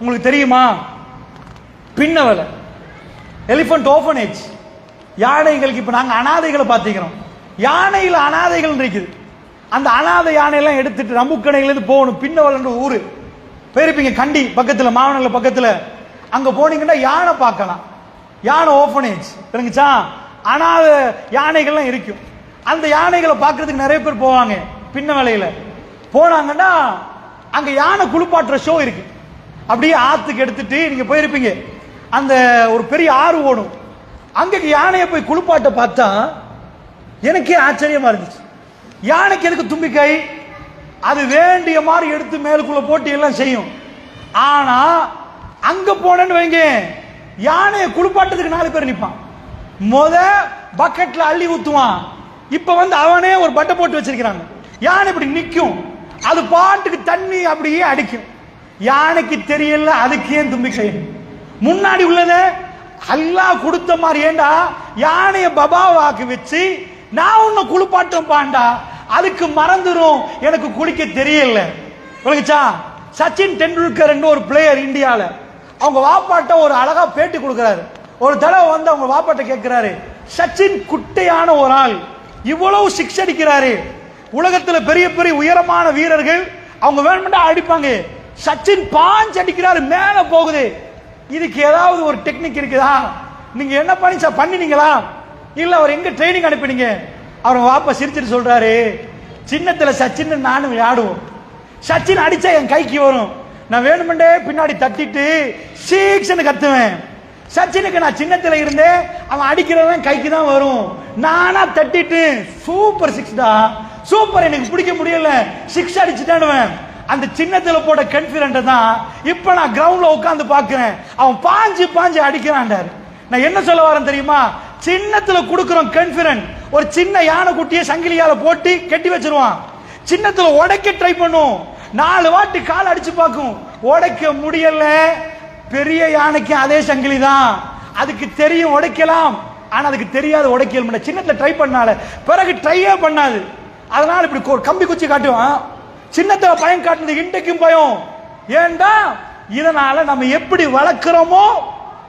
உங்களுக்கு தெரியுமா? பின்னவலை. எலிஃபண்ட் ஓபனேஜ் யானைகளுக்கு இப்போ நாங்கள் அனாதைகளை பார்த்திக்கிறோம். யானையில் அனாதைகள் இருக்குது. அந்த அனாதை யானையெல்லாம் எடுத்துட்டு ரம்புக்கணையிலேருந்து போகணும். பின்னவலன்ற ஊர். போயிருப்பீங்க கண்டி பக்கத்தில் மாவனல்ல பக்கத்தில். அங்கே போனீங்கன்னா யானை பார்க்கலாம். யானை ஓபனேஜ் தெரிஞ்சுச்சா? அனாதை யானைகள்லாம் இருக்கும். அந்த யானைகளை பார்க்கறதுக்கு நிறைய பேர் போவாங்க பின்ன வேலையில போனாங்கன்னா அங்க யானை குளிப்பாட்டுற ஷோ இருக்கு. அப்படியே ஆத்துக்கு எடுத்துட்டு நீங்க போயிருப்பீங்க. அந்த ஒரு பெரிய ஆறு ஓடும். அங்கே யானையை போய் குளிப்பாட்ட பார்த்தா எனக்கே ஆச்சரியமா இருந்துச்சு. யானைக்கு எதுக்கு தும்பிக்கை? அது வேண்டிய மாதிரி எடுத்து மேலுக்குள்ள போட்டி எல்லாம் செய்யும். ஆனா அங்க போனேன்னு வைங்க யானையை குளிப்பாட்டத்துக்கு நாலு பேர் நிற்பான் முத பக்கெட்ல அள்ளி ஊத்துவான். இப்ப வந்து அவனே ஒரு பட்டை போட்டு வச்சிருக்கிறாங்க. யானை இப்படி நிற்கும் அது பாட்டுக்கு தண்ணி அப்படியே அடிக்கும். யானைக்கு தெரியல அதுக்கு ஏன் தும்பிக்கை? முன்னாடி உள்ளத அல்லாஹ் கொடுத்த மாதிரி ஏண்டா? யானைய பபாவாக்கு வச்சு நான் உன்னை குளிப்பாட்டம் பாண்டா அதுக்கு மறந்துடும் எனக்கு குளிக்க தெரியல. விளங்குச்சா சச்சின் டெண்டுல்கர் ஒரு பிளேயர் இந்தியால அவங்க வாப்பாட்ட ஒரு அழகா பேட்டி கொடுக்குறாரு. ஒரு தடவை வந்து அவங்க வாப்பாட்ட கேட்கிறாரு சச்சின் குட்டையான ஒரு ஆள் இவ்வளவு சிக்ஸ் அடிக்கிறாரு உலகத்துல பெரிய பெரிய உயரமான வீரர்கள் அவங்க வேணும்னா அடிப்பாங்க. சச்சின் பாஞ்சு அடிக்கிறாரு மேல போகுது. இதுக்கு ஏதாவது ஒரு டெக்னிக் இருக்குதா? நீங்க என்ன பண்ணி சார் பண்ணினீங்களா? இல்ல அவர் எங்க ட்ரைனிங் அனுப்பினீங்க? அவர் வாப்பா சிரிச்சிட்டு சொல்றாரு சின்னத்துல சச்சின் நானும் விளையாடுவோம். சச்சின் அடிச்சா என் கைக்கு வரும். நான் வேணுமெண்டே பின்னாடி தட்டிட்டு சீக்ஸ்னு கத்துவேன். சச்சினுக்கு நான் சின்னத்துல இருந்தே அவன் அடிக்கிறவன் கைக்கு தான் வரும். நானா தட்டிட்டு சூப்பர் சிக்ஸ் தான் சூப்பர் எனக்கு பிடிக்க முடியல. சிக்ஸ் அடிச்சுட்டானுவேன் அந்த சின்னத்தில் போட்ட கன்ஃபிடண்ட் தான் இப்போ நான் கிரவுண்ட்ல உட்காந்து பார்க்குறேன். அவன் பாஞ்சு பாஞ்சு அடிக்கிறான்டாரு. நான் என்ன சொல்ல வரேன் தெரியுமா? சின்னத்தில் கொடுக்குறோம் கன்ஃபிடன்ட் ஒரு சின்ன யானை குட்டியை சங்கிலியால போட்டு கட்டி வச்சிருவான். சின்னத்தில் உடைக்க ட்ரை பண்ணும். நாலு வாட்டி கால் அடிச்சு பார்க்கும். உடைக்க முடியல. பெரிய யானைக்கு அதே சங்கிலி தான். அதுக்கு தெரியும் உடைக்கலாம். ஆனா அதுக்கு தெரியாத உடைக்கல் முடியல ட்ரை பண்ணால பிறகு ட்ரையே பண்ணாது. அதனால இப்படி கொ- கம்பி குச்சி காட்டுவான். சின்னத்தை பயம் காட்டுனது இன்றைக்கும் பயம். ஏண்டா? இதனால நம்ம எப்படி வளர்க்கிறோமோ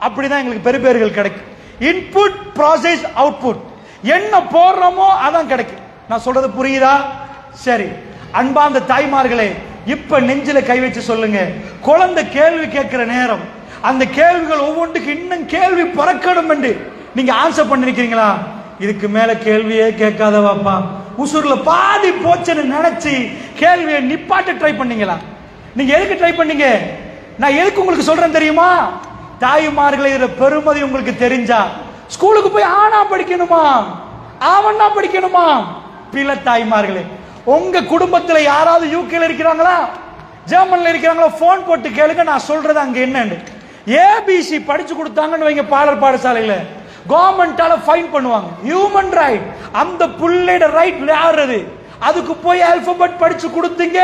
அப்படிதான் எங்களுக்கு பெருபேறுகள் கிடைக்கும். இன்புட் ப்ராசஸ் அவுட்புட் என்ன போடுறோமோ அதான் கிடைக்கும். நான் சொல்றது புரியுதா? சரி. அன்பார்ந்த தாய்மார்களே இப்ப நெஞ்சில கை வச்சு சொல்லுங்க. குழந்தை கேள்வி கேட்கிற நேரம். அந்த கேள்விகள் ஒவ்வொன்றுக்கு இன்னும் கேள்வி பிறக்கணும் என்று நீங்க ஆன்சர் பண்ணிருக்கீங்களா இதுக்கு மேல கேள்வியே கேட்காதவாப்பா. உசுர்ல பாதி போச்சுன்னு நினைச்சு கேள்வியை நிப்பாட்டு ட்ரை பண்ணீங்களா? நீங்க எதுக்கு ட்ரை பண்ணீங்க? நான் எதுக்கு உங்களுக்கு சொல்றேன் தெரியுமா? தாய்மார்களை இதுல பெருமதி உங்களுக்கு தெரிஞ்சா ஸ்கூலுக்கு போய் ஆனா படிக்கணுமா? ஆவண்ணா படிக்கணுமா? பில தாய்மார்களே உங்க குடும்பத்துல யாராவது யூகேல இருக்கிறாங்களா? ஜெர்மன்ல இருக்கிறாங்களா? போன் போட்டு கேளுங்க நான் சொல்றது அங்க என்னன்னு. ஏபிசி படிச்சு கொடுத்தாங்கன்னு வைங்க பாடல் பாடசாலையில. கவர்மெண்டால ஃபைன் பண்ணுவாங்க. ஹியூமன் ரைட் அந்த புள்ளையோட ரைட் விளையாடுறது அதுக்கு போய் ஆல்பபெட் படிச்சு கொடுத்தீங்க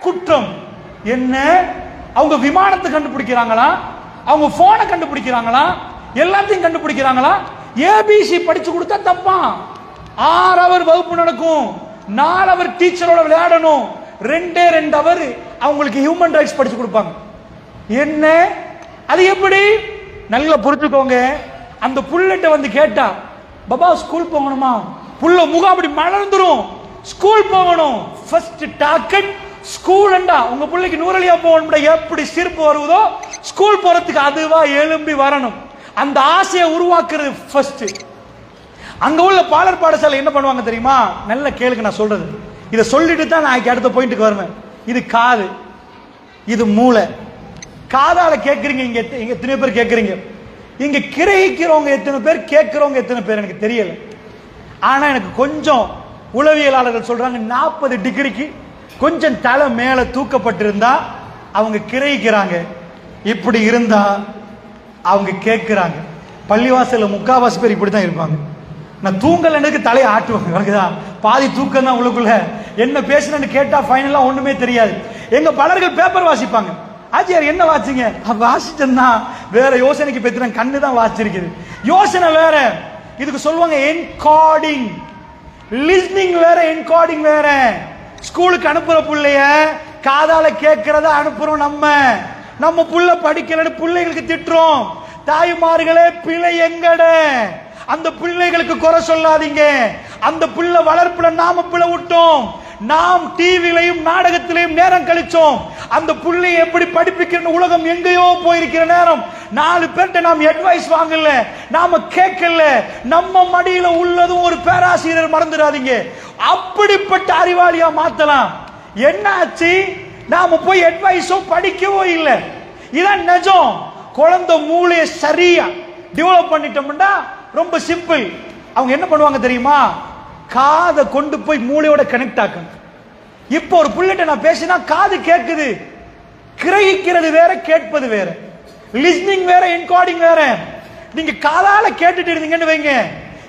குற்றம். என்ன? அவங்க விமானத்தை கண்டுபிடிக்கிறாங்களா? அவங்க போனை கண்டுபிடிக்கிறாங்களா? எல்லாத்தையும் கண்டுபிடிக்கிறாங்களா? ஏபிசி படிச்சு கொடுத்தா தப்பா? ஆறு அவர் வகுப்பு நடக்கும். நாலு அவர் டீச்சரோட விளையாடணும். ரெண்டே ரெண்டு அவர் அவங்களுக்கு ஹியூமன் ரைட்ஸ் படிச்சு கொடுப்பாங்க. என்ன? அது எப்படி? நல்லா புரிஞ்சுக்கோங்க. அந்த புள்ளட்ட வந்து கேட்டா பாபா ஸ்கூல் போகணுமா? புள்ள முகம் அப்படி மலர்ந்துரும். ஸ்கூல் போகணும். ஃபர்ஸ்ட் டார்கெட் ஸ்கூல்ண்டா உங்க பிள்ளைக்கு நூறலியா போகணும்டா. எப்படி சிரிப்பு வருவதோ ஸ்கூல் போறதுக்கு அதுவா எழும்பி வரணும். அந்த ஆசையை உருவாக்குறது ஃபர்ஸ்ட் அங்க உள்ள பாலர் பாடசாலை என்ன பண்ணுவாங்க தெரியுமா? நல்ல கேளுக்கு நான் சொல்றது. இதை சொல்லிட்டு தான் நான் அடுத்த பாயிண்ட்டுக்கு வருவேன். இது காது. இது மூளை. காதால கேட்குறீங்க இங்க இங்க எத்தனை பேர் கேட்குறீங்க இங்க கிரகிக்கிறவங்க எத்தனை பேர் கேட்கிறவங்க எத்தனை பேர் எனக்கு தெரியல. ஆனா எனக்கு கொஞ்சம் உளவியலாளர்கள் சொல்றாங்க நாற்பது டிகிரிக்கு கொஞ்சம் தலை மேல தூக்கப்பட்டிருந்தா அவங்க கிரகிக்கிறாங்க. இப்படி இருந்தா அவங்க கேட்கிறாங்க. பள்ளிவாசல முக்காவாசி பேர் இப்படி தான் இருப்பாங்க. நான் தூங்கல எனக்கு தலையை ஆட்டுவாங்க விளக்குதா பாதி தூக்கம் தான் உள்ளுக்குள்ள. என்ன பேசுனேன்னு கேட்டா ஃபைனலாக ஒண்ணுமே தெரியாது. எங்க பலர்கள் பேப்பர் வாசிப்பாங்க. ஆச்சியார் என்ன வாசிங்க வாசிச்சேன்னா வேற யோசனைக்கு பெற்ற கண்ணு தான் வாசிச்சிருக்குது யோசனை வேற. இதுக்கு சொல்லுவாங்க என்கார்டிங் லிஸ்னிங் வேற என்கார்டிங் வேற. ஸ்கூலுக்கு அனுப்புற பிள்ளைய காதால கேட்கறத அனுப்புறோம் நம்ம. நம்ம புள்ள படிக்கலன்னு பிள்ளைகளுக்கு திட்டுறோம். தாய்மார்களே பிழை எங்கட? அந்த பிள்ளைகளுக்கு குறை சொல்லாதீங்க. அந்த பிள்ளை வளர்ப்புல நாம பிள்ளை விட்டோம். நாம் டிவிலையும் நாடகத்திலையும் நேரம் கழிச்சோம். அந்த புள்ளையை எப்படி படிப்பிக்கிற உலகம் எங்கேயோ போயிருக்கிற நேரம். நாலு பேர்கிட்ட நாம் அட்வைஸ் வாங்கல நாம கேட்கல. நம்ம மடியில உள்ளதும் ஒரு பேராசிரியர் மறந்துடாதீங்க. அப்படிப்பட்ட அறிவாளியா மாத்தலாம். என்ன ஆச்சு நாம போய் அட்வைஸோ படிக்கவோ இல்லை. இதான் நிஜம். குழந்தை மூளையை சரியா டெவலப் பண்ணிட்டோம்னா ரொம்ப சிம்பிள் அவங்க என்ன பண்ணுவாங்க தெரியுமா? காதை கொண்டு போய் மூளையோட கனெக்ட் ஆக்கணும். இப்போ ஒரு புள்ளிட்ட நான் பேசினா காது கேட்குது கிரகிக்கிறது வேற கேட்பது வேற. லிஸ்னிங் வேற என்கோடிங் வேற. நீங்க காதால கேட்டுட்டு இருந்தீங்கன்னு வைங்க.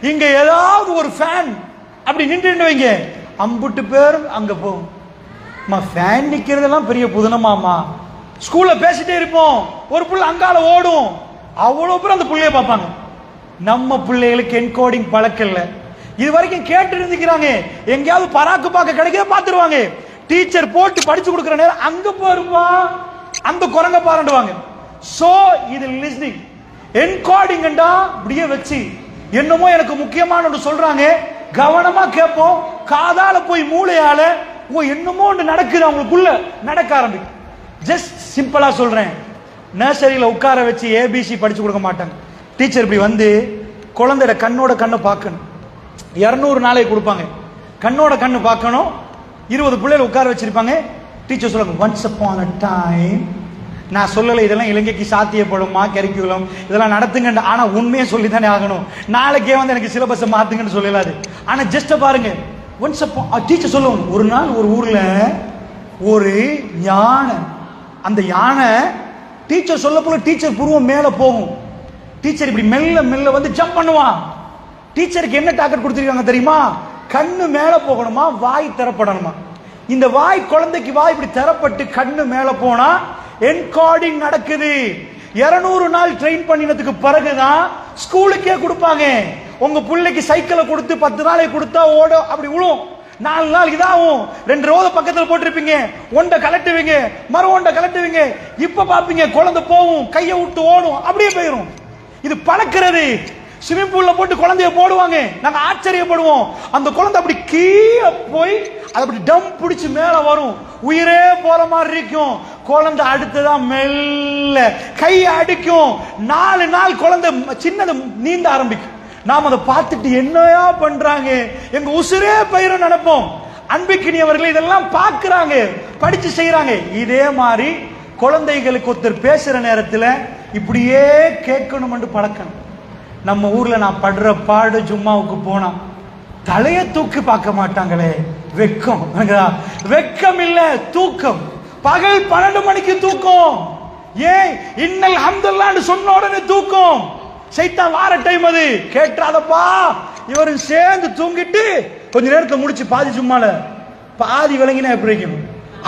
இங்க ஏதாவது ஒரு ஃபேன் அப்படி நின்று வைங்க. அம்புட்டு பேரும் அங்க போகும். அம்மா ஃபேன் நிக்கிறதெல்லாம் பெரிய புதனமாமா ஸ்கூல்ல பேசிட்டே இருப்போம். ஒரு புள்ள அங்கால ஓடும். அவ்வளவு பேர் அந்த புள்ளைய பார்ப்பாங்க. நம்ம பிள்ளைகளுக்கு என்கோடிங் பழக்கம் இல்லை. இது வரைக்கும் கேட்டு இருந்துக்கிறாங்க எங்கேயாவது பராக்கு பார்க்க கிடைக்க பார்த்துருவாங்க. டீச்சர் போட்டு படிச்சு கொடுக்குற நேரம் அங்க போருப்பா. அந்த குரங்க பாருண்டுவாங்க சோ இது லிஸ்னிங் என்கோடிங்டா இப்படியே வச்சு என்னமோ எனக்கு முக்கியமான ஒன்று சொல்றாங்க. கவனமா கேட்போம். காதால போய் மூளையால ஓ என்னமோ ஒன்று நடக்குது அவங்களுக்குள்ள. நடக்க ஆரம்பிக்கும். ஜஸ்ட் சிம்பிளா சொல்றேன். நர்சரியில உட்கார வச்சு ஏபிசி படிச்சு கொடுக்க மாட்டாங்க. டீச்சர் இப்படி வந்து குழந்தையோட கண்ணோட கண்ணை பார்க்கணும். இரநூறு நாளைக்கு கொடுப்பாங்க. கண்ணோட கண்ணு பார்க்கணும். இருபது பிள்ளைகள் உட்கார வச்சிருப்பாங்க. டீச்சர் சொல்லுவாங்க ஒன்ஸ் அப்பான் அ டைம் நான் சொல்லலை இதெல்லாம் இலங்கைக்கு சாத்தியப்படுமா கரிக்குலம்? இதெல்லாம் நடத்துங்க ஆனால் உண்மையை சொல்லி தானே ஆகணும். நாளைக்கே வந்து எனக்கு சிலபஸை மாற்றுங்கன்னு சொல்லலாது. ஆனால் ஜஸ்ட் பாருங்க. ஒன்ஸ் அப்போ டீச்சர் சொல்லுவோம் ஒரு நாள் ஒரு ஊரில் ஒரு யானை. அந்த யானை டீச்சர் சொல்ல போல டீச்சர் புருவம் மேலே போகும். டீச்சர் இப்படி மெல்ல மெல்ல வந்து ஜம்ப் பண்ணுவான். டீச்சருக்கு என்ன டாக்கெட் கொடுத்துருக்காங்க தெரியுமா? கண்ணு மேல போகணுமா? வாய் திறப்படணுமா? இந்த வாய் குழந்தைக்கு வாய் இப்படி திறப்பட்டு கண்ணு மேல போனா என்கார்டிங் நடக்குது. 200 நாள் ட்ரெயின் பண்ணினதுக்கு பிறகுதான் ஸ்கூலுக்கே கொடுப்பாங்க. உங்க பிள்ளைக்கு சைக்கிளை கொடுத்து பத்து நாளைக்கு கொடுத்தா ஓட அப்படி விழும் நாலு நாள் இதாகும். ரெண்டு ரோத பக்கத்துல போட்டிருப்பீங்க. ஒன்றை கலட்டுவீங்க. மறு ஒன்றை கலட்டுவீங்க. இப்ப பாப்பீங்க குழந்தை போகும் கையை விட்டு ஓடும். அப்படியே போயிடும் இது பழக்கிறது. ஸ்விம்மிங் பூல்ல போட்டு குழந்தைய போடுவாங்க. நாங்க ஆச்சரியப்படுவோம். அந்த குழந்தை அப்படி கீழே போய் அது அப்படி டம் பிடிச்சி மேல வரும். உயிரே போற மாதிரி இருக்கும். குழந்தை அடுத்ததான் மெல்ல கை அடிக்கும். நாலு நாள் குழந்தை சின்னது நீந்த ஆரம்பிக்கும். நாம் அதை பார்த்துட்டு என்னையா பண்றாங்க? எங்க உசுரே பயிரும் நினைப்போம். அன்பிக்கினியவர்கள் இதெல்லாம் பார்க்குறாங்க. படிச்சு செய்யறாங்க இதே மாதிரி குழந்தைகளுக்கு ஒருத்தர் பேசுற நேரத்துல இப்படியே கேட்கணும்னு பழக்கணும். நம்ம ஊர்ல நான் படுற பாடு ஜும்மாவுக்கு போனா தலைய தூக்கி பார்க்க மாட்டாங்களே. வெக்கம். வெக்கம் இல்ல தூக்கம். பகல் பன்னெண்டு மணிக்கு தூக்கம். ஏன் இன்னல் ஹம்துல்லான்னு சொன்ன உடனே தூக்கம். சைத்தா வார டைம் அது. கேட்டாதப்பா இவரும் சேர்ந்து தூங்கிட்டு கொஞ்ச நேரத்தை முடிச்சு பாதி சும்மால பாதி விளங்கினா எப்படி இருக்கும்?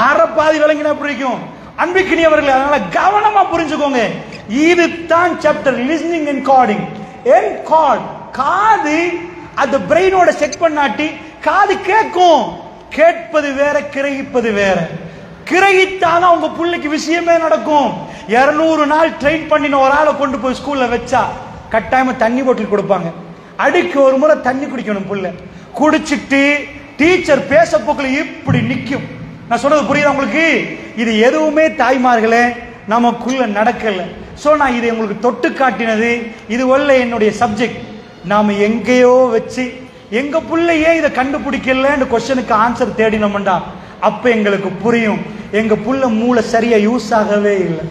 அரை பாதி விளங்கினா எப்படி இருக்கும்? அன்பிக்கினியவர்கள் அதனால கவனமா புரிஞ்சுக்கோங்க. இது தான் சாப்டர் லிஸ்னிங் அண்ட் கார்டிங் என் கார்ட் காது அந்த பிரெயினோட செக் பண்ணாட்டி காது கேட்கும். கேட்பது வேற கிரகிப்பது வேற. கிரகித்தாதான் உங்க பிள்ளைக்கு விஷயமே நடக்கும். 200 நாள் ட்ரெயின் பண்ணின ஒரு ஆளை கொண்டு போய் ஸ்கூல்ல வச்சா கட்டாயமா தண்ணி பாட்டில் கொடுப்பாங்க. அடிக்கு ஒரு முறை தண்ணி குடிக்கணும் புள்ள. குடிச்சிட்டு டீச்சர் பேச போக்கில் இப்படி நிற்கும் நான் சொல்றது புரியுதா உங்களுக்கு? இது எதுவுமே தாய்மார்களே நமக்குள்ள நடக்கலை. ஸோ நான் இதை உங்களுக்கு தொட்டு காட்டினது இது உள்ள என்னுடைய சப்ஜெக்ட் நாம் எங்கேயோ வச்சு எங்கள் பிள்ளையே இதை கண்டுபிடிக்கலன்னு கொஸ்டனுக்கு ஆன்சர் தேடினோம்டா அப்போ எங்களுக்கு புரியும். எங்கள் புள்ள மூளை சரியாக யூஸ் ஆகவே இல்லை.